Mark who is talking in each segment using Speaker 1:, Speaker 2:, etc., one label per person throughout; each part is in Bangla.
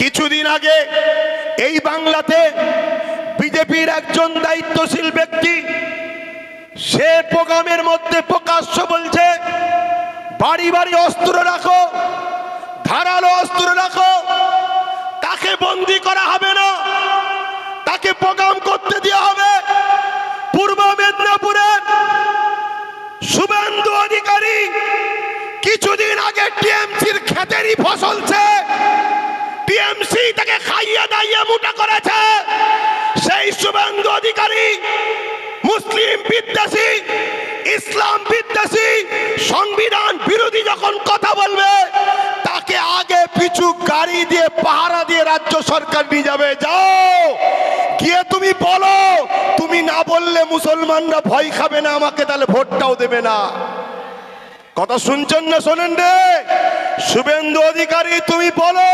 Speaker 1: কিছুদিন আগে এই বাংলাতে বিজেপির একজন দায়িত্বশীল ব্যক্তি, সে প্রোগ্রামের মধ্যে প্রকাশ্য বলছে, বাড়ি বাড়ি অস্ত্র রাখো, ধারালো অস্ত্র রাখো তাকে বন্দি করা হবে না তাকে প্রোগ্রাম করতে দেওয়া হবে, পূর্ব মেদিনীপুরে শুভেন্দু অধিকারী কিছুদিন আগে টিএমসির খেতেরই ফসলছে টিএমসি তাকে খাইয়ে দাইয়ে মোটা করেছে। সেই শুভেন্দু অধিকারী, মুসলিম বিদ্বেষী, ইসলাম বিদ্বেষী, সংবিধান বিরোধী যখন কথা বলবে, তাকে আগে পিছু গাড়ি দিয়ে, পাহারা দিয়ে রাজ্য সরকার নিয়ে যাবে। যাও, গিয়ে তুমি বলো, তুমি না বললে মুসলমানরা ভয় খাবে না, আমাকে তাহলে ভোটটাও দেবে না। কথা শুনছেন না শোনেন রে? শুভেন্দু অধিকারী, তুমি বলো,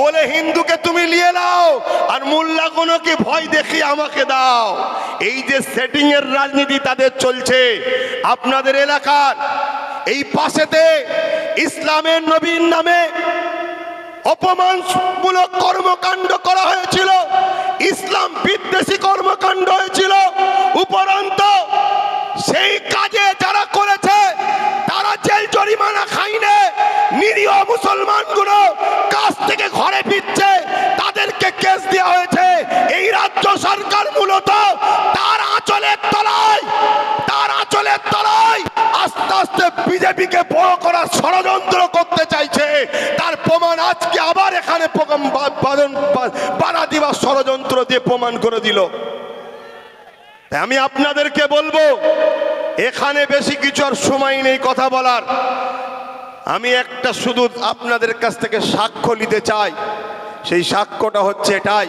Speaker 1: বলে হিন্দুকে তুমি নিয়ে নাও, আর মোল্লাগুলোকে ভয় দেখি আমাকে দাও। এই যে সেটিং এর রাজনীতি তাদের চলছে, আপনাদের এলাকার এই পাশেতে ইসলামের নবীন নামে অপমানমূলক কর্মকাণ্ড করা হয়েছিল, ইসলাম বিদ্বেষী কর্মকাণ্ড হয়েছিল, উপরন্ত থেকে ঘরে ফিরছে, তাদেরকে কেস দেওয়া হয়েছে। এই রাজ্য সরকার মূলত তার আঁচলের তলায়, তার আঁচলের তলায় আস্তে আস্তে বিজেপিকে বড় করার ষড়যন্ত্র করতে চাইছে। তার প্রমাণ আজকে আবার এখানে বাধা দিবার ষড়যন্ত্র দিয়ে প্রমাণ করে দিল। আমি আপনাদেরকে বলব, এখানে বেশি কিছু আর সময় নেই কথা বলার। আমি একটা শুধু আপনাদের কাছ থেকে সাক্ষ্য নিতে চাই। সেই সাক্ষ্যটা হচ্ছে এটাই।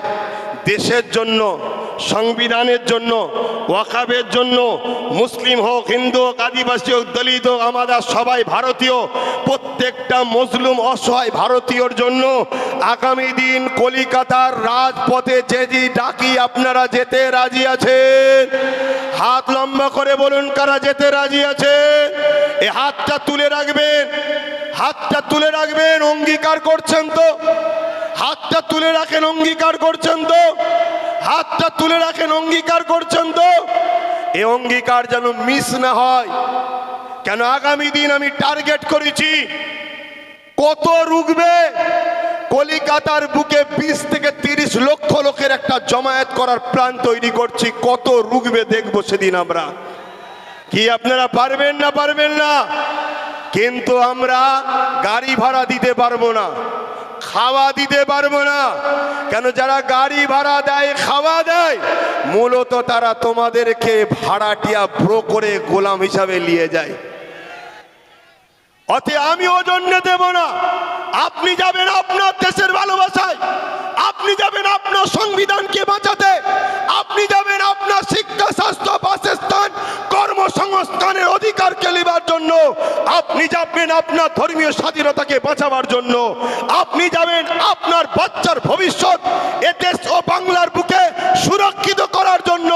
Speaker 1: দেশের জন্য, সংবিধানের জন্য, ওয়াকাবের জন্য, মুসলিম হোক, হিন্দু হোক, আদিবাসী হোক, দলিত হোক, আমাদের সবাই ভারতীয়, প্রত্যেকটা মজলুম অসহায় ভারতীয়র জন্য আগামী দিন কলিকাতার রাজপথে যেদি ডাকি, আপনারা যেতে রাজি আছে হাত লম্বা করে বলুন, কারা যেতে রাজি আছে এ হাতটা তুলে রাখবেন। হাতটা তুলে রাখবেন, অঙ্গীকার করছেন তো। হাতটা তুলে রাখেন, অঙ্গীকার করছেন তো। হাতটা তুলে রাখেন, অঙ্গীকার করছেন তো। এ অঙ্গীকার যেন মিস না হয়। কেন আগামী দিন আমি টার্গেট করেছি, কত রুগবে কলিকাতার বুকে বিশ থেকে তিরিশ লক্ষ লোকের একটা জমায়েত করার প্ল্যান তৈরি করছি, কত রুগবে দেখব সেদিন আমরা। কি আপনারা পারবেন না পারবেন না? কিন্তু আমরা গাড়ি ভাড়া দিতে পারব না, খাওয়া দিতে পারব না। কেন যারা গাড়ি ভাড়া দেয়, খাওয়া দেয়, মূলত তারা তোমাদেরকে ভাড়াটিয়া ব্রো করে গোলাম হিসাবে নিয়ে যায়। অতে আমি ওজন্য দেব না। আপনি যাবেন আপনার দেশের আপনি যাবেন আপনার ধর্মীয় স্বাধীনতাকে বাঁচাবার জন্য। আপনি যাবেন আপনার বাচ্চার ভবিষ্যৎ এ দেশ ও বাংলার বুকে সুরক্ষিত করার জন্য।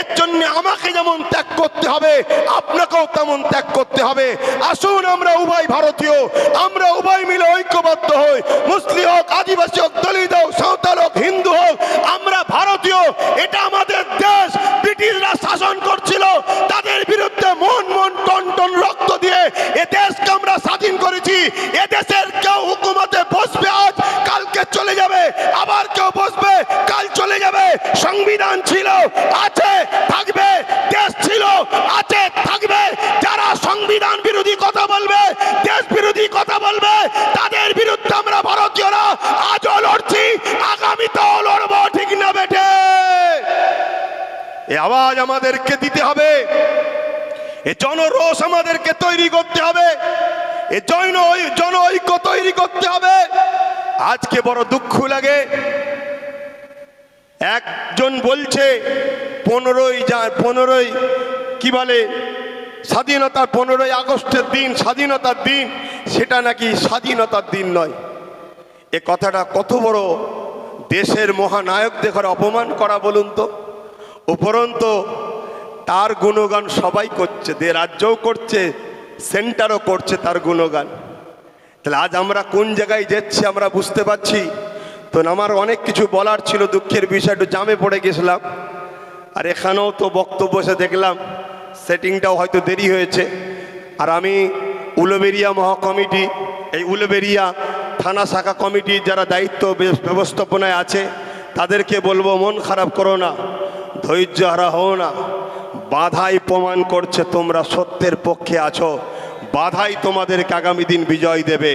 Speaker 1: এর জন্য আমাকে যেমন ত্যাগ করতে হবে, আপনাকেও তেমন ত্যাগ করতে হবে। আসুন আমরা উভয় ভারতীয়, আমরা উভয় মিলে ঐক্যবদ্ধ হই। মুসলিম হোক, আদিবাসী হোক, দলিত করেছি এ দেশের কেউ হুকুমতে বসবে আজ, কালকে চলে যাবে। আবার কেউ বসবে, কাল চলে যাবে। সংবিধান ছিল, আছে, থাকবে, দেশ ছিল, আছে, থাকবে। যারা সংবিধান বিরোধী কথা বলবে, দেশ বিরোধী কথা বলবে, তাদের বিরুদ্ধে আমরা ভারতীয়রা আজও লড়ছি, আগামীতেও লড়ব, ঠিক না বেটে এ আওয়াজ আমাদেরকে দিতে হবে। এ জনরোষ আমাদেরকে তৈরি করতে হবে। জৈন জন ঐক্য তৈরি করতে হবে। আজকে বড় দুঃখ লাগে। একজন বলছে, পনেরোই যা পনেরোই কি বলে, স্বাধীনতার পনেরোই আগস্টের দিন, স্বাধীনতার দিন, সেটা নাকি স্বাধীনতার দিন নয়। এ কথাটা কত বড় দেশের মহানায়কদের ঘরে অপমান করা বলুন তো। উপরন্ত, তার গুণগান সবাই করছে দে রাজ্যও করছে সেন্টারও করছে তার গুণগান। তাহলে আজ আমরা কোন জায়গায় যাচ্ছি আমরা বুঝতে পারছি? তো আমার অনেক কিছু বলার ছিল, দুঃখের বিষয়, একটু জামে পড়ে গেছিলাম। আর এখানেও তো বক্তব্য এসে দেখলাম সেটিংটাও হয়তো দেরি হয়েছে। আর আমি উলুবেরিয়া মহাকমিটি, এই উলুবেরিয়া থানা শাখা কমিটির যারা দায়িত্ব ব্যবস্থাপনায় আছে, তাদেরকে বলব মন খারাপ করো না, ধৈর্য হারা হও না। বাধাই প্রমাণ করছে তোমরা সত্যের পক্ষে আছো। বাধাই তোমাদেরকে আগামী দিন বিজয় দেবে।